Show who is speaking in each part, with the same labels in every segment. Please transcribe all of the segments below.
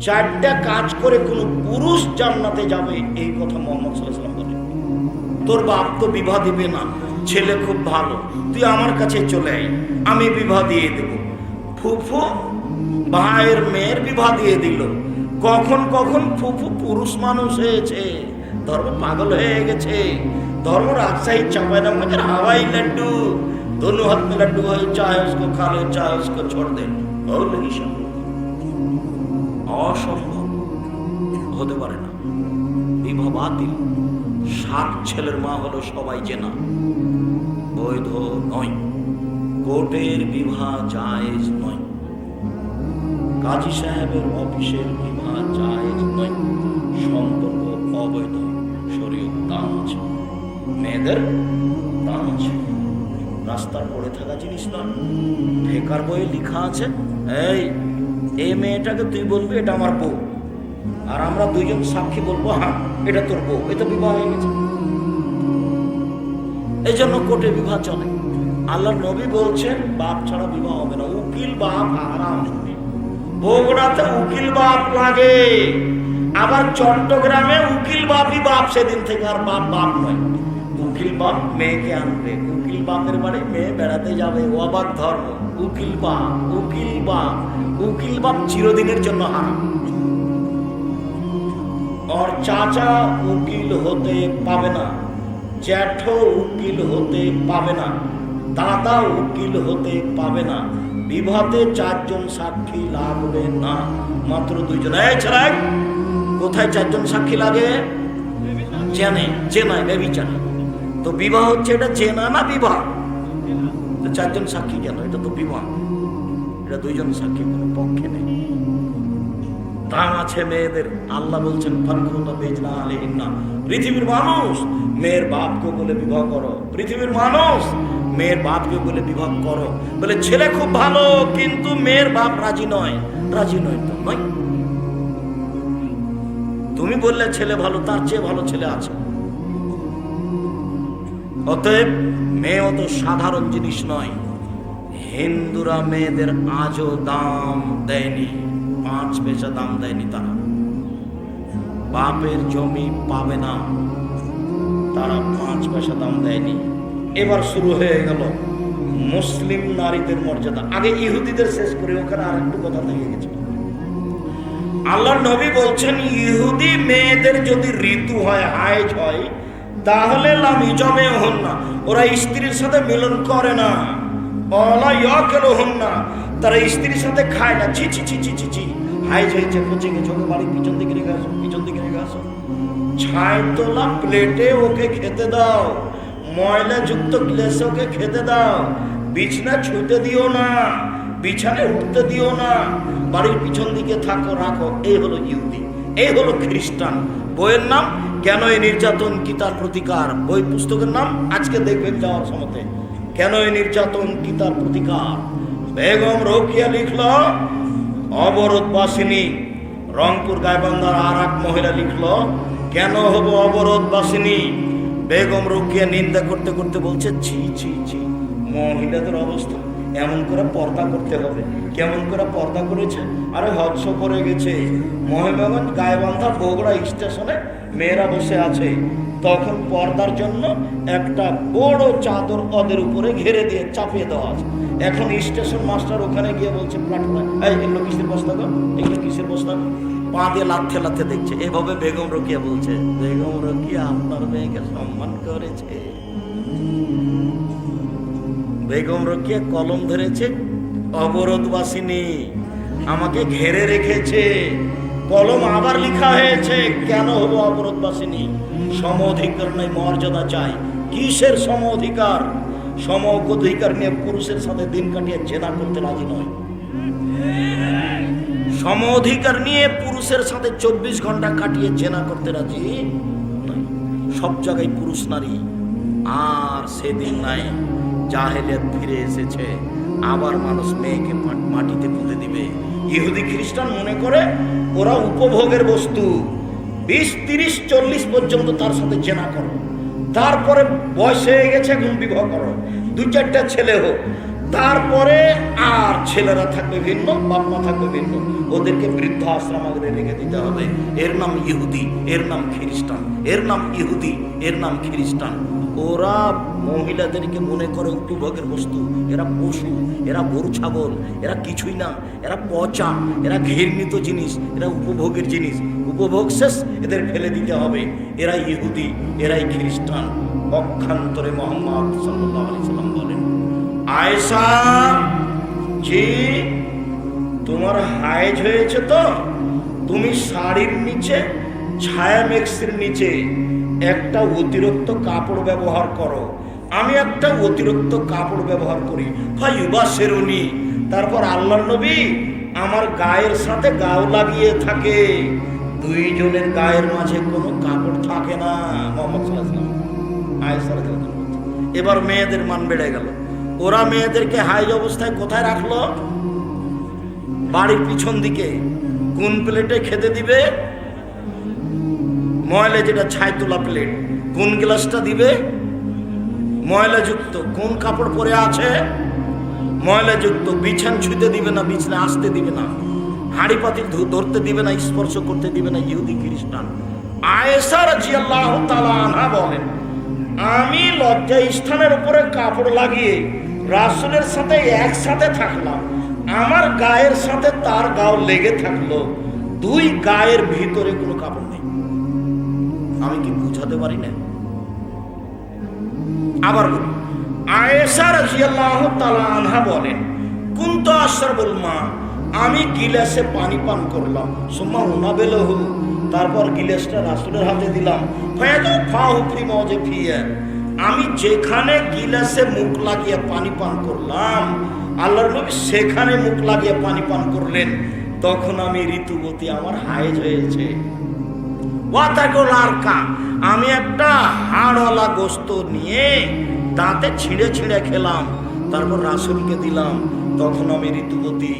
Speaker 1: চারটা কাজ করে কোনো পুরুষ জান্নাতে যাবে এই কথা মোহাম্মদ সাল্লাম বলে তোর বাপ তো বিবাহ দিবে না ছেলে খুব ভালো তুই আমার কাছে চলে আয় আমি বিবাহ দিয়ে দেব ফুফু ভাইয়ের মেয়ের বিবাহ দিয়ে দিল কখন কখন ফুফু পুরুষ মানুষ হয়েছে ধর্ম পাগল হয়ে গেছে ধর্ম রাজশাহী চাপায় না মজা হাওয়াই লাড্ডু दोनों हाथ में लड्डू है चाहे उसको खा लो चाहे उसको छोड़ दे और नहीं সম্ভব অসম্ভব হতে পারে না। বিবাহ বাতিল, সাত ছেলের মা হলো সবাই চেনা। বৈধ নয়। কোর্টের বিবাহ জায়েজ নয়। কাজী সাহেবের অফিসের বিবাহ জায়েজ নয়। সম্পর্ক অবৈধ। শরীর দাম মেয়েদের দাম রাস্তার পড়ে থাকা জিনিস নয়। ঠেকার বইয়ে লেখা আছে। এই এই মেয়েটাকে তুই বলবি, এটা আমার বউ। আর আমরা দুইজন সাক্ষী বলব হ্যাঁ এটা তোর বউ। এটা বিবাহ হয়ে গেছে। এই জন্য কোর্টে বিবাহ চলে। আল্লাহ নবী বলছেন, বাপ ছাড়া বিবাহ হবে না। উকিল বাপ হারাম বগুড়াতে উকিল বাপ লাগে। আবার চট্টগ্রামে উকিল বাপই বাপ সেদিন থেকে আর বাপ বাপ নয়। উকিল বাপ মেয়েকে আনবে। উকিল বাপের বাড়ি মেয়ে বেড়াতে যাবে। ও আবার ধর্ম। উকিল বাপ উকিল বাপ। উকিল বাপ চিরদিনের জন্য হারাম। और চাচা উকিল হতে পাবে না। জ্যাঠো উকিল হতে পাবে না। দাদা উকিল হতে পাবে না। বিবাহতে চারজন সাক্ষী লাগবে না। মাত্র দুইজন। কোথায় চারজন সাক্ষী লাগে? জেনে চেনায়, বেবিচারে। তো বিবাহ হচ্ছে এটা চেনা না বিবাহ। চারজন সাক্ষী কেন? এটা তো বিবাহ। এটা দুইজন সাক্ষী কোনো পক্ষে নেই। দাম আছে মেয়েদের। আল্লাহ বলছেন পৃথিবীর মানুষ, মেয়ের বাপকে বলে বিবাহ করো। পৃথিবীর মানুষ, মেয়ের বাপকে বলে বিবাহ করো। বলে, ছেলে খুব ভালো, কিন্তু মেয়ের বাপ রাজি নয়। রাজি নয় তো নয়। তুমি বললে ছেলে ভালো, তার চেয়ে ভালো ছেলে আছে। অতএব মেয়ে অত সাধারণ জিনিস নয়। হিন্দুরা মেয়েদের আজও দাম দেয়নি, পাঁচ পয়সা দাম দেয়নি তারা। বাপের জমি পাবে না, তারা পাঁচ পয়সা দাম দেয়নি। এবার শুরু হয়ে গেল মুসলিম নারীদের মর্যাদা। আগে ইহুদিদের শেষ করে ওখানে আর একটু কথা লেগে গেছে। আল্লাহ নবী বলছেন, ইহুদি মেয়েদের যদি ঋতু হয়, হাইজ হয় তাহলে লামি জমে হন না ওরা স্ত্রীর সাথে মিলন করে না। অলা কেন হন না তারা স্ত্রীর সাথে খায় না। ছি ছি ছি ছি ছি ছি। হাইজ হয়েছে পচে গেছে। ওকে বাড়ির পিছন দিকে রেখে আসো, পিছন দিকে রেখে আসো। ছাই তোলা প্লেটে ওকে খেতে দাও। ময়লা যুক্ত গ্লাসে ওকে খেতে দাও। বিছনা ছুঁতে দিও না। বিছানে উঠতে দিও না। বাড়ির পিছন দিকে থাকো, রাখো। এই হলো ইহুদি। এই হলো খ্রিস্টান। বইয়ের নাম কেন এই নির্যাতন কি তার প্রতিকার? বই পুস্তকের নাম আজকে দেখবেন যাওয়ার সময়তে। কেন এই নির্যাতন কি তার প্রতিকার? বেগম রোকিয়া লিখল অবরোধ বাসিনী রংপুর গাইবান্ধার আর এক মহিলা লিখল, কেন হব অবরোধবাসিনী? বেগম রোকিয়া নিন্দা করতে করতে বলছে, ছি ছি ছি। মহিলাদের অবস্থা এমন করে পর্দা করতে হবে, কেমন করে পর্দা করেছে? আরে হৎস করে গেছে। মহিমাগঞ্জ গায়েবান্ধা বগুড়া স্টেশনে মেয়েরা বসে আছে। তখন পর্দার জন্য একটা বড় চাদর ওদের উপরে ঘেরে দিয়ে চাপিয়ে দেওয়া আছে। এখন স্টেশন মাস্টার ওখানে গিয়ে বলছে প্ল্যাটফর্মে এই এগুলো কিসের বস্তা গো? এগুলো কিসের বস্তা পা দিয়ে লাথে লাথে দেখছে। এভাবে বেগম রকিয়া বলছে, বেগম রকিয়া আপনার মেয়েকে সম্মান করেছে। বেগম রকিয়া কলম ধরেছে, অবরোধবাসিনী আমাকে ঘেরে রেখেছে, কলম আবার লিখা হয়েছে, কেন হব অবরোধবাসিনী? সম অধিকার নাই মর্যাদা চাই। কিসের সম অধিকার? সম অধিকার নিয়ে পুরুষের সাথে দিন কাটিয়ে জেনা করতে রাজি নয়। সম অধিকার নিয়ে পুরুষের সাথে চব্বিশ ঘণ্টা কাটিয়ে জেনা করতে রাজি সব জায়গায় পুরুষ নারী, আর সেদিন নাই। জাহেলিয়াত ফিরে এসেছে। আবার মানুষ মেয়েকে মাটিতে পুঁতে দিবে। ইহুদি খ্রিস্টান মনে করে, ওরা উপভোগের বস্তু। বিশ, তিরিশ, চল্লিশ পর্যন্ত তার সাথে চেনা করো। তারপরে বয়স হয়ে গেছে এখন বিবাহ করো। দু চারটা ছেলে হোক। তারপরে আর ছেলেরা থাকবে ভিন্ন বাপ মা থাকবে ভিন্ন। ওদেরকে বৃদ্ধ আশ্রম আগে রেখে দিতে হবে। এর নাম ইহুদি, এর নাম খ্রিস্টান, এর নাম ইহুদি, এর নাম খ্রিস্টান। ওরা মহিলাদেরকে মনে করে উপভোগের বস্তু। এরা পশু, এরা গরু, ছাগল, এরা কিছুই না। এরা পচা, এরা ঘৃণিত জিনিস, এরা উপভোগের জিনিস। উপভোগ শেষ, এদের ফেলে দিতে হবে। এরা ইহুদি, এরাই খ্রিস্টান। পক্ষান্তরে মোহাম্মদ সাল্লাম বলেন আয়সা জি, তোমার হায়েজ হয়েছে তো? তুমি শাড়ির নিচে ছায়া মেক্সের নিচে একটা অতিরিক্ত কাপড় ব্যবহার করো। আমি একটা অতিরিক্ত কাপড় ব্যবহার করি। ফাইবা শেরুনি। তারপর আল্লাহ নবী আমার গায়ের সাথে গাও লাগিয়ে থাকে। দুইজনের গায়ের মাঝে কোনো কাপড় থাকে না। মোহাম্মদ। এবার মেয়েদের মান বেড়ে গেল। ওরা মেয়েদেরকে হাইজ অবস্থায় কোথায় রাখল? বাড়ির পিছন দিকে। কোন প্লেটে খেতে দিবে? ময়লা যেটা ছাই তোলা প্লেট কোন গ্লাসটা দিবে? ময়লাযুক্ত কোন কাপড় পরে আছে? ময়লাযুক্ত বিছান ছুঁতে দিবে না, বিছানা আসতে দিবে না। হাঁড়ি পাতিল ধু- ধরতে দিবে না, স্পর্শ করতে দিবে না, ইহুদি খ্রিস্টান। আয়েশা রাদিয়াল্লাহু তাআলা আনহা বলেন, আমি লজ্জা স্থানের উপরে কাপড় লাগিয়ে রাসূলের সাথে একসাথে থাকলাম। আমার গায়ের সাথে তার গাও লেগে থাকল। দুই গায়ের ভিতরে কোনো কাপড় নেই। আমি কি বুঝাতে পারি না? আবার বলি, আয়েশা রাদিয়াল্লাহু তাআলা আনহা বলেন মা, আমি গিলাসে পানি পান করলাম তারপর গিলাসটা রাসূলের হাতে দিলাম ফিয়া, আমি যেখানে গিলাসে মুখ লাগিয়ে পানি পান করলাম, আল্লাহর নবী সেখানে মুখ লাগিয়ে পানি পান করলেন, তখন আমি ঋতুবতী আমার হায়েজ হয়েছে। আমি একটা হাড়ওয়ালা গোস্ত নিয়ে দাঁতে ছিঁড়ে ছিঁড়ে খেলাম, তারপর রাসুলকে দিলাম। তখন আমি ঋতুবতী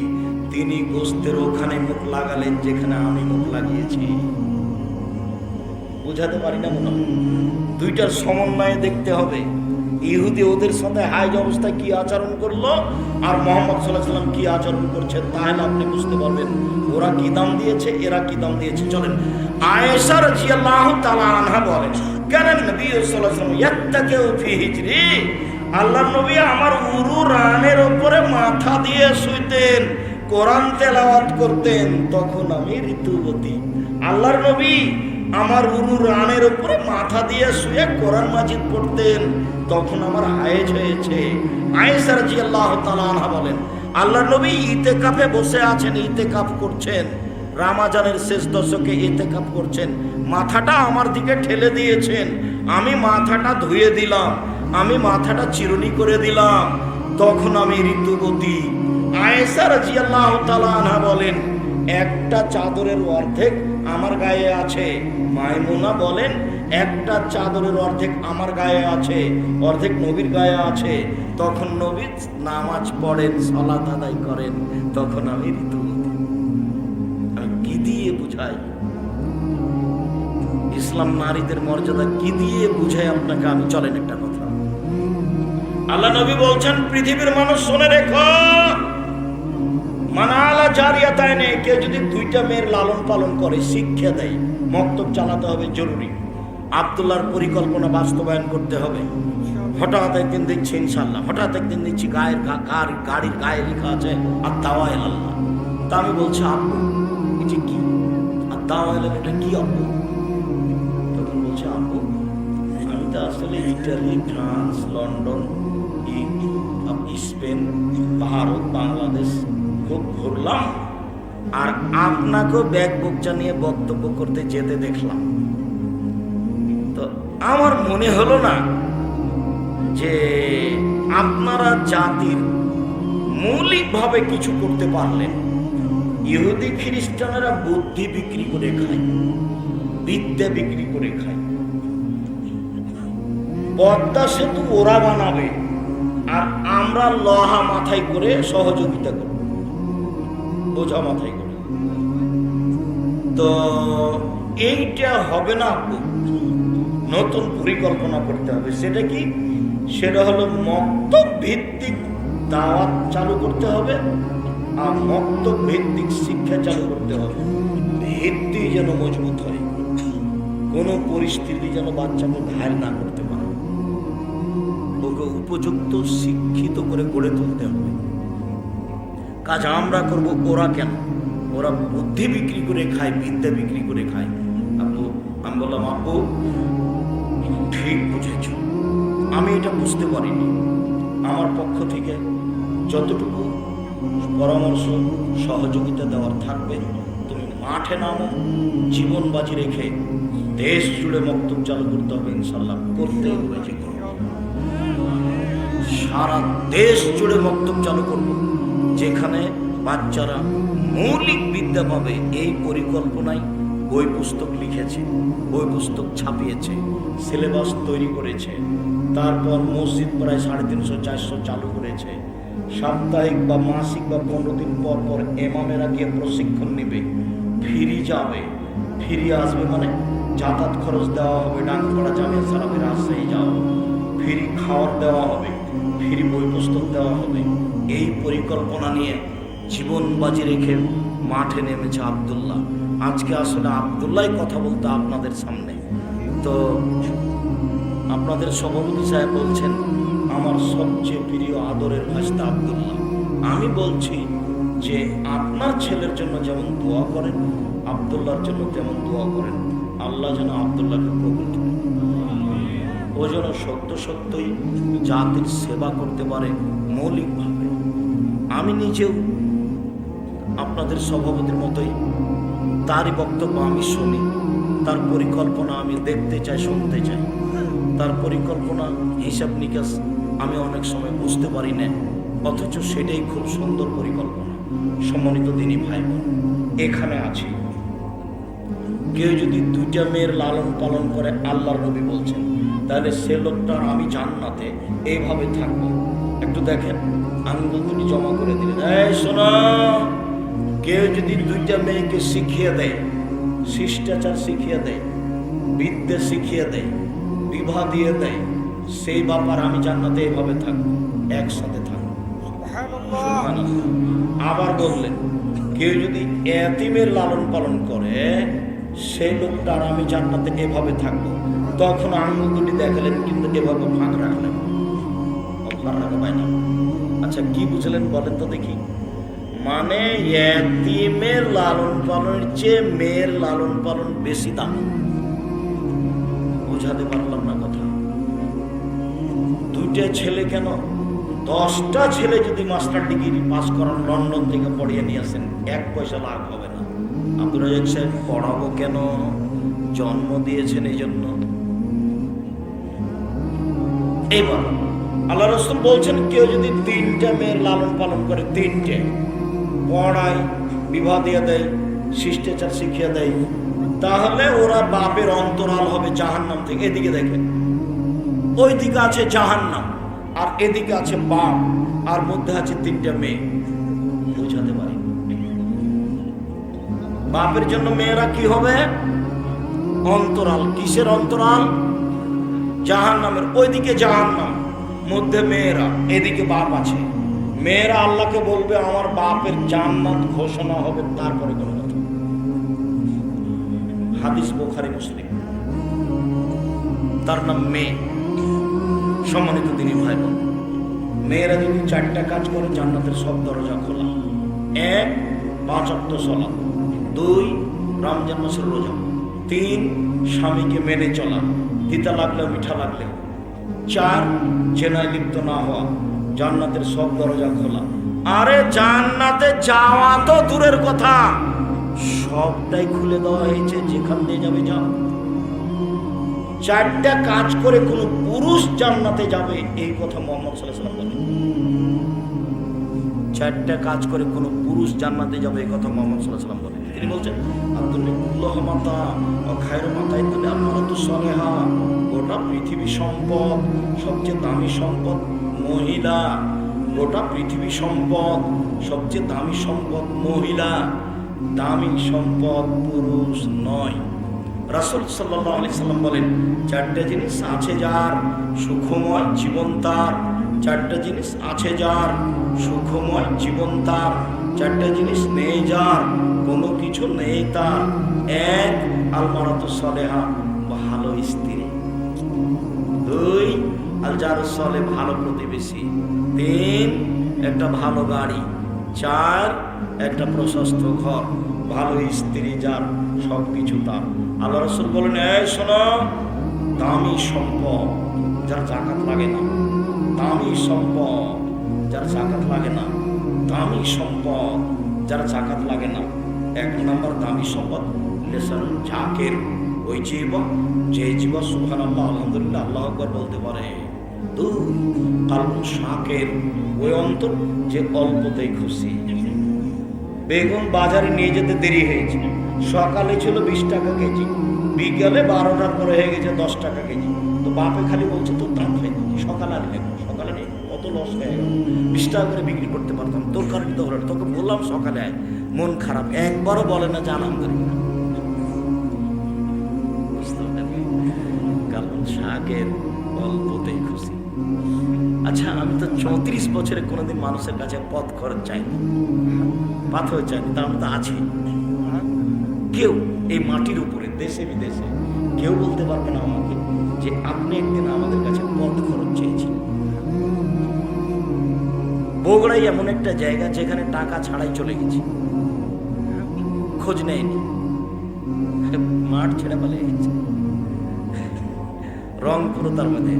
Speaker 1: তিনি গোস্তের ওখানে মুখ লাগালেন যেখানে আমি মুখ লাগিয়েছি। বুঝাতে পারি না মনে দুইটার সমন্বয়ে দেখতে হবে। ইহুদি ওদের সাথে হাইজ অবস্থায় কি আচরণ করল? আর মোহাম্মদ সাল্লাহ সাল্লাম কি আচরণ করছে তাহলে আপনি বুঝতে পারবেন। ওরা কি দাম দিয়েছে? এরা কি দাম দিয়েছে? চলেন। আয়েশা রাদিয়াল্লাহু তাআলা আনহা বলেন, কেন নবী সাল্লাল্লাহু আলাইহি ইয়াত্তাকিউ ফি হিজরি? আল্লাহ নবী আমার উরু রানের উপরে মাথা দিয়ে শুইতেন, কোরআন তেলাওয়াত করতেন, তখন আমি ঋতুবতী। আল্লাহর নবী আমার উরু রানের উপরে মাথা দিয়ে শুয়ে কোরআন মাজিদ পড়তেন। তখন আমার হায়েজ হয়েছে। আয়েশা রাদিয়াল্লাহু তাআলা আনহা বলেন, আল্লাহর নবী ইতেকাফে বসে আছেন, ইতেকাফ করছেন। রামাজানের শেষ দশকে ইতেকাফ করছেন। মাথাটা আমার দিকে ঠেলে দিয়েছেন। আমি মাথাটা ধুয়ে দিলাম। আমি মাথাটা চিরুনি করে দিলাম। তখন আমি ঋতুবতী। রাদিয়াল্লাহু তাআলা আনহা বলেন, একটা চাদরের অর্ধেক আমার গায়ে আছে। মাইমুনা বলেন একটা চাদরের অর্ধেক আমার গায়ে আছে, অর্ধেক নবীর গায়ে আছে। তখন নবী নামাজ পড়েন, সলাত আদায় করেন, তখন আমি আমি কি দিয়ে বুঝাই? ইসলাম নারীদের মর্যাদা কি দিয়ে বুঝাই আপনাকে? আমি, চলেন একটা কথা। আল্লাহ নবী বলছেন, পৃথিবীর মানুষ শুনে রেখো। মানালা জারিয়া তাই নেই। কেউ যদি দুইটা মেয়ের লালন পালন করে, শিক্ষা দেয়, মক্তব চালাতে হবে, জরুরি। আবদুল্লাহর পরিকল্পনা বাস্তবায়ন করতে হবে। হঠাৎ একদিন দেখছি ইনশাল্লাহ হঠাৎ একদিন দেখছি গায়ের গাড়ি গাড়ির গায়ে লেখা আছে আর দাওয়া আল্লাহ। তা আমি বলছি, আব্বু যে কি? আর দাওয়া এটা কি আব্বু? তখন বলছে, আব্বু, আমি তো আসলে Italy, France, London Spain, Bharat, Bangladesh, খুব ঘুরলাম। আর আপনাকেও ব্যাগ বুকচা নিয়ে বক্তব্য করতে যেতে দেখলাম। আমার মনে হলো না যে আপনারা জাতির মৌলিকভাবে কিছু করতে পারলেন। ইহুদি খ্রিস্টানেরা বুদ্ধি বিক্রি করে খায়, বিদ্যা বিক্রি করে খায়। পদ্মা সেতু ওরা বানাবে আর আমরা লহা মাথায় করে সহযোগিতা করব, বোঝা মাথায় করে। তো এইটা হবে না নতুন পরিকল্পনা করতে হবে। সেটা কি? সেটা হলো মক্তব ভিত্তিক দাওয়াত চালু করতে হবে আর মক্তব ভিত্তিক শিক্ষা চালু করতে হবে। ভিত্তি যেন মজবুত হয়। কোনো পরিস্থিতি যেন বাচ্চাকে ঘায়ল না করতে পারে। ওকে উপযুক্ত শিক্ষিত করে গড়ে তুলতে হবে। কাজ আমরা করব ওরা কেন? ওরা বুদ্ধি বিক্রি করে খায়, বিদ্যা বিক্রি করে খায়। আপু, আমি বললাম, আপু ঠিক বুঝেছ। আমি এটা বুঝতে পারিনি। আমার পক্ষ থেকে যতটুকু পরামর্শ, সহযোগিতা দেওয়ার থাকবে, তুমি মাঠে নামো, জীবন বাজি রেখে দেশ জুড়ে মক্তব চালু করতে হবে ইনশাল্লাহ করতে হবে যে সারা দেশ জুড়ে মক্তব চালু করব, যেখানে বাচ্চারা মৌলিক বিদ্যা পাবে, এই পরিকল্পনায় বই পুস্তক লিখেছে, বই পুস্তক ছাপিয়েছে সিলেবাস তৈরি করেছে। তারপর মসজিদ প্রায় সাড়ে তিনশো, চারশো চালু করেছে। সাপ্তাহিক বা মাসিক বা পনেরো দিন পর পর এমামেরা গিয়ে প্রশিক্ষণ নেবে। ফিরি যাবে। ফিরিয়ে আসবে মানে যাতায়াত খরচ দেওয়া হবে ডাঙ্গপাড়া জামিয়া সারাবে রাজশাহী যাও ফিরি খাওয়ার দেওয়া হবে, ফিরি বই পুস্তক দেওয়া হবে। এই পরিকল্পনা নিয়ে জীবন বাজি রেখে মাঠে নেমেছে আবদুল্লাহ। আজকে আসলে আবদুল্লাহ কথা বলতে আপনাদের সামনে। তো আপনাদের সভাপতি সাহেব বলছেন, আমার সবচেয়ে প্রিয় আদরের ভাষা আবদুল্লাহ। আমি বলছি যে, আপনার ছেলের জন্য যেমন দোয়া করেন, আবদুল্লাহর জন্য তেমন দোয়া করেন। আল্লাহ যেন আবদুল্লাহকে কবুল করেন ও যেন সত্য সত্যই জাতির সেবা করতে পারে মৌলিকভাবে। আমি নিজেও আপনাদের সভাপতির মতোই তারই বক্তব্য আমি শুনি। তার পরিকল্পনা আমি দেখতে চাই, শুনতে চাই। তার পরিকল্পনা, হিসাব নিকাশ আমি অনেক সময় বুঝতে পারি না অথচ সেটাই খুব সুন্দর পরিকল্পনা। সম্মানিত দিনী ভাই এখানে আছে। কেউ যদি দুইটা মেয়ের লালন পালন করে আল্লাহর নবী বলছেন, তাহলে সে লোকটা আমি জান্নাতে এইভাবে থাকব। একটু দেখেন, আঙ্গুল দুটি জমা করে দিলেন। এই শোনো কেউ যদি দুইটা মেয়েকে শিখিয়ে দেয় শিষ্টাচার শিখিয়ে দেয় বিদ্যা শিখিয়ে দেয় বিবাহ দিয়ে দেয় সেই ব্যাপার আমি জান্নাতে এভাবে থাকব একসাথে থাকব। আবার বললেন কেউ যদি এতিমের লালন পালন করে সেই লোকটা আর আমি জান্নাতে এভাবে থাকব। তখন আঙুল দুটি দেখালেন কিন্তু এভাবে ফাঁক রাখলেন ও ফাঁক রাখা পায় না আচ্ছা কি বুঝলেন বলেন তো দেখি। মানে এতিমের লালন পালনের চেয়ে মেয়ের লালন পালন বেশি দাম। বোঝাতে পারলাম না কথা। দুইটা ছেলে কেন? দশটা ছেলে যদি মাস্টার ডিগ্রি পাস করান লন্ডন থেকে পড়িয়ে নিয়ে আসেন, এক পয়সা লাভ হবে না। আব্দুল রাজাক সাহেব পড়াবো কেন? জন্ম দিয়েছেন এই জন্য এবার আল্লাহ রসুল বলছেন, কেউ যদি তিনটা মেয়ের লালন পালন করে, তিনটে। পড়ায় বিবাহ দিয়ে দেয়, শিষ্টাচার শিখিয়ে দেয়, তাহলে ওরা বাপের অন্তরাল হবে জাহান্নাম থেকে। এদিকে দেখেন ওই দিকে আছে জাহান্নাম, আর এদিকে আছে বাপ, আর মধ্যে আছে তিনটা মেয়ে। বোঝাতে পারি? বাপের জন্য মেয়েরা কি হবে? অন্তরাল। কিসের অন্তরাল? জাহান্নামের। ওইদিকে জাহান্নাম, মধ্যে মেয়েরা, এদিকে বাপ আছে। মেয়েরা আল্লাহকে বলবে, আমার বাপের জান্নাত ঘোষণা হবে, তারপরে কোনো কথা হাদিস বোখারি, মুসলিম। তার নাম মেয়ে সম্মানিত তিনি ভাই বোন মেয়েরা যদি চারটা কাজ করে, জান্নাতের সব দরজা খোলা। এক, পাঁচ অক্ট চলা দুই, রমজান মাসের রোজা। তিন, স্বামীকে মেনে চলা। তিতা লাগলেও মিঠা লাগলেও। চার, জেনায় লিপ্ত না হওয়া। জান্নাতের সব দরজা খোলা। আরে জান্নাতে যাওয়া তো দূরের কথা। সবটাই খুলে দেওয়া হয়েছে, যেখান দিয়ে যাবে যাও। চারটা কাজ করে কোনো পুরুষ জান্নাতে যাবে, এই কথা মোহাম্মদ সাল্লাহ বলেন। চারটা কাজ করে কোনো পুরুষ জান্নাতে যাবে, এই কথা মোহাম্মদ সাল্লাহ সাল্লাম বলেন। তিনি বলছেন, আব্দুল্লাহ মাতা খায়র মাতাই তুমি আপনারা তো সলেহা, গোটা পৃথিবী সম্পদ, সবচেয়ে দামি সম্পদ মহিলা, গোটা পৃথিবী সম্পদ, সবচেয়ে দামি সম্পদ মহিলা, দামি সম্পদ পুরুষ নয়। রাসুল সাল্লাহ আলি সাল্লাম বলেন, চারটে জিনিস আছে যার সুখময় জীবন তার, চারটা জিনিস আছে যার সুখময় জীবন তার, চারটা জিনিস নেই যার, কোনো কিছু নেই তার। এক আলমারাত সলেহা, ভালো স্ত্রী। দুই আল যার সলে ভালো প্রতিবেশী। তিন, একটা ভালো গাড়ি। চার, একটা প্রশস্ত ঘর। ভালো স্ত্রী যার সব কিছু তার। আল্লাহ রসুল বলেন, এই শোনো, দামি সম্পদ যার জাকাত লাগে না। দামি সম্পদ যার জাকাত লাগে না। দামি সম্পদ যার জাকাত লাগে না। এক নম্বর দামি সম্পদ লেসন ঝাঁকের। ওই জীবন, যে জীবন সুহান আল্লাহ আলহামদুলিল্লাহ, আল্লাহ বলতে পারে। কালুন শাকের ওই অন্তর যে অল্পতেই খুশি। বেগুন বাজারে নিয়ে যেতে দেরি হয়েছে। সকালে ছিল বিশ টাকা কেজি, বিকালে বারোটার পরে হয়ে গেছে দশ টাকা কেজি। তো বাপে খালি বলছে, তোর দাম হয়ে সকালে আর নেই সকালে নেই, কত লস হয়ে গেল। বিশ টাকা করে বিক্রি করতে পারতাম, তোর কারণে তো তোকে বললাম সকালে আয়, মন খারাপ, একবারও বলে না যে আলহামদুলিল্লাহ? কারণ শাকের চৌত্রিশ বছরে কোনোদিন মানুষের কাছে পথ খরচ চাইনি। পাথর চাইনি, তার মধ্যে আছি। কেউ এই মাটির উপরে, দেশে বিদেশে, কেউ বলতে পারবে না আমাকে যে আপনি একদিন আমাদের কাছে পথ খরচ চেয়েছেন। বগুড়াই এমন একটা জায়গা যেখানে টাকা ছাড়াই চলে গেছে। খোঁজ নেয়নি। মাঠ ছেড়ে পালিয়ে গেছে। রংপুর তার মধ্যে,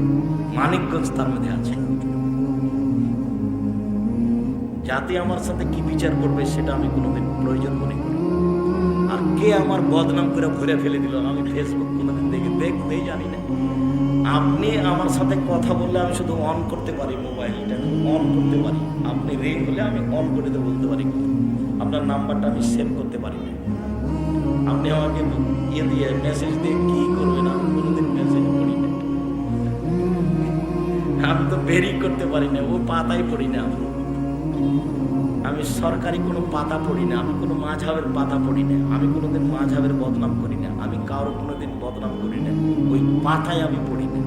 Speaker 1: মানিকগঞ্জ তার মধ্যে আছে। জাতি আমার সাথে কি বিচার করবে সেটা আমি কোনোদিন প্রয়োজন মনে করি। আর কে আমার বদনাম করে ভরে ফেলে দিল আমি ফেসবুক কোনোদিন দেখে দেখতেই জানি না। আপনি আমার সাথে কথা বললে আমি শুধু অন করতে পারি মোবাইলটা অন করতে পারি। আপনি রিং হলে আমি অন করে দিয়ে বলতে পারি আপনার নাম্বারটা আমি সেভ করতে পারি না। আপনি আমাকে ইয়ে দিয়ে মেসেজ দিয়ে কি করবেন? আমি কোনোদিন মেসেজ করি না। আমি তো বেরি করতে পারি না, ও পাতাই পড়ি না। আমি। আমি সরকারি কোনো পাতা পড়ি না, আমি কোনো মাঝাবের পাতা পড়ি না, আমি কোনো কোনোদিন মাঝাবের বদনাম করি না, আমি কারও কোনোদিন বদনাম করি না, ওই পাতায় আমি পড়ি না।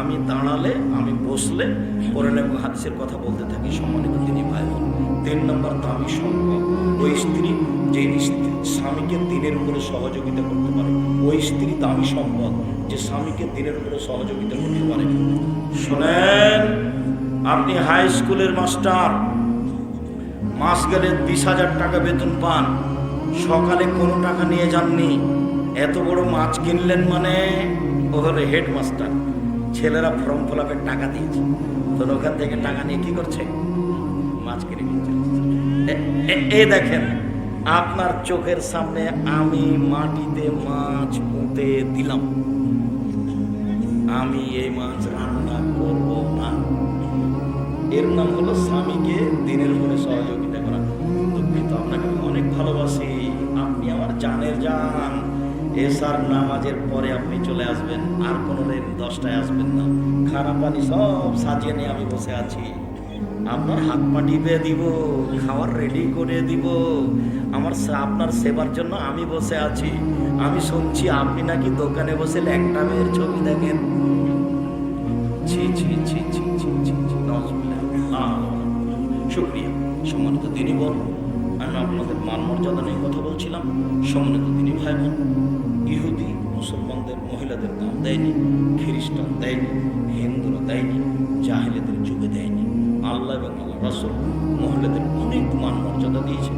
Speaker 1: আমি দাঁড়ালে, আমি বসলে কোরআন এবং হাদিসের কথা বলতে থাকি, সম্মানিত তিনি ভাই। তিন নম্বর দামি সম্পদ ওই স্ত্রী যে স্বামীকে দিনের উপরে সহযোগিতা করতে পারে, ওই স্ত্রী দামি সম্পদ যে স্বামীকে দিনের উপরে সহযোগিতা করতে পারে। শোনেন, আপনি হাই স্কুলের মাস্টার মাস গেলে বিশ হাজার টাকা বেতন পান। সকালে কোনো টাকা নিয়ে যাননি। এত বড় মাছ কিনলেন মানে? ও হলো হেডমাস্টার, ছেলেরা ফর্ম ফলাপের টাকা দিয়েছে। তো ওখান থেকে টাকা নিয়ে কি করছে? মাছ কিনে নিয়ে এ- দেখেন, আপনার চোখের সামনে আমি মাটিতে মাছ পুঁতে দিলাম। আমি এই মাছ রান্না করব না। এর নাম হলো স্বামীকে দিনের পরে সহযোগিতা। দুঃখিত আপনাকে অনেক ভালোবাসি। আপনি আমার জানের জান। এসার নামাজের পরে আপনি চলে আসবেন, আর কোনো দিন দশটায় আসবেন না। খানা পানি সব সাজিয়ে নিয়ে আমি বসে আছি। আপনার হাত পা টিপে দিব, খাওয়ার রেডি করে দিব। আমার আপনার সেবার জন্য আমি বসে আছি। আমি শুনছি আপনি নাকি দোকানে বসে একটা মেয়ের ছবি দেখেন। ছি ছি ছি সম্মানিত দিনী বল আমি আপনাদের মান মর্যাদা নিয়ে কথা বলছিলাম। সম্মানিত তিনি ভাই বোন ইহুদি, মুসলমানদের, মহিলাদের দাম দেয়নি, খ্রিস্টান দেয়নি, হিন্দুরা দেয়নি, জাহেলেদের যুগে দেয়নি। আল্লাহ এবং আল্লাহ রাসুল মহিলাদের অনেক মান মর্যাদা দিয়েছে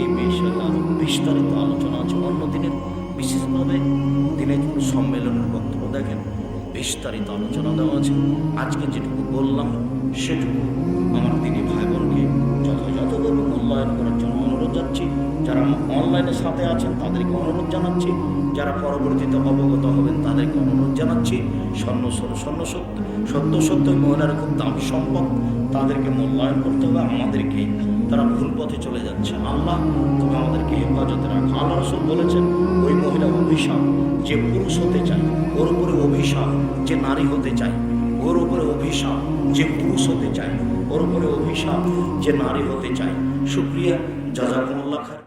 Speaker 1: এই বিষয়ে আরও বিস্তারিত আলোচনা আছে অন্য দিনের। বিশেষভাবে দিনের সম্মেলনের বক্তব্য দেখেন, বিস্তারিত আলোচনা দেওয়া আছে। আজকে যেটুকু বললাম, সেটুকু আমার তিনি ভাই বোনকে মূল্যায়ন করার জন্য অনুরোধ যাচ্ছি যারা অনলাইনের সাথে আছেন, তাদেরকে অনুরোধ জানাচ্ছি। যারা পরবর্তীতে অবগত হবেন, তাদেরকে অনুরোধ জানাচ্ছি। স্বর্ণ স্বর্ণ সত্য সত্য সত্য মহিলারা খুব দামি সম্পদ, তাদেরকে মূল্যায়ন করতে হবে আমাদেরকে তারা ভুল পথে চলে যাচ্ছে। আল্লাহ তুমি আমাদেরকে হেফাজতে রাখো। আল্লাহ রসুল বলেছেন, ওই মহিলা অভিশাপ যে পুরুষ হতে চায়, ওর উপরে অভিশাপ যে নারী হতে চায়, ওর উপরে অভিশাপ যে পুরুষ হতে চায়, ওর উপরে অভিশাপ যে নারী হতে চায় সুপ্রিয়া জাজাকুমুল্লাহ খান।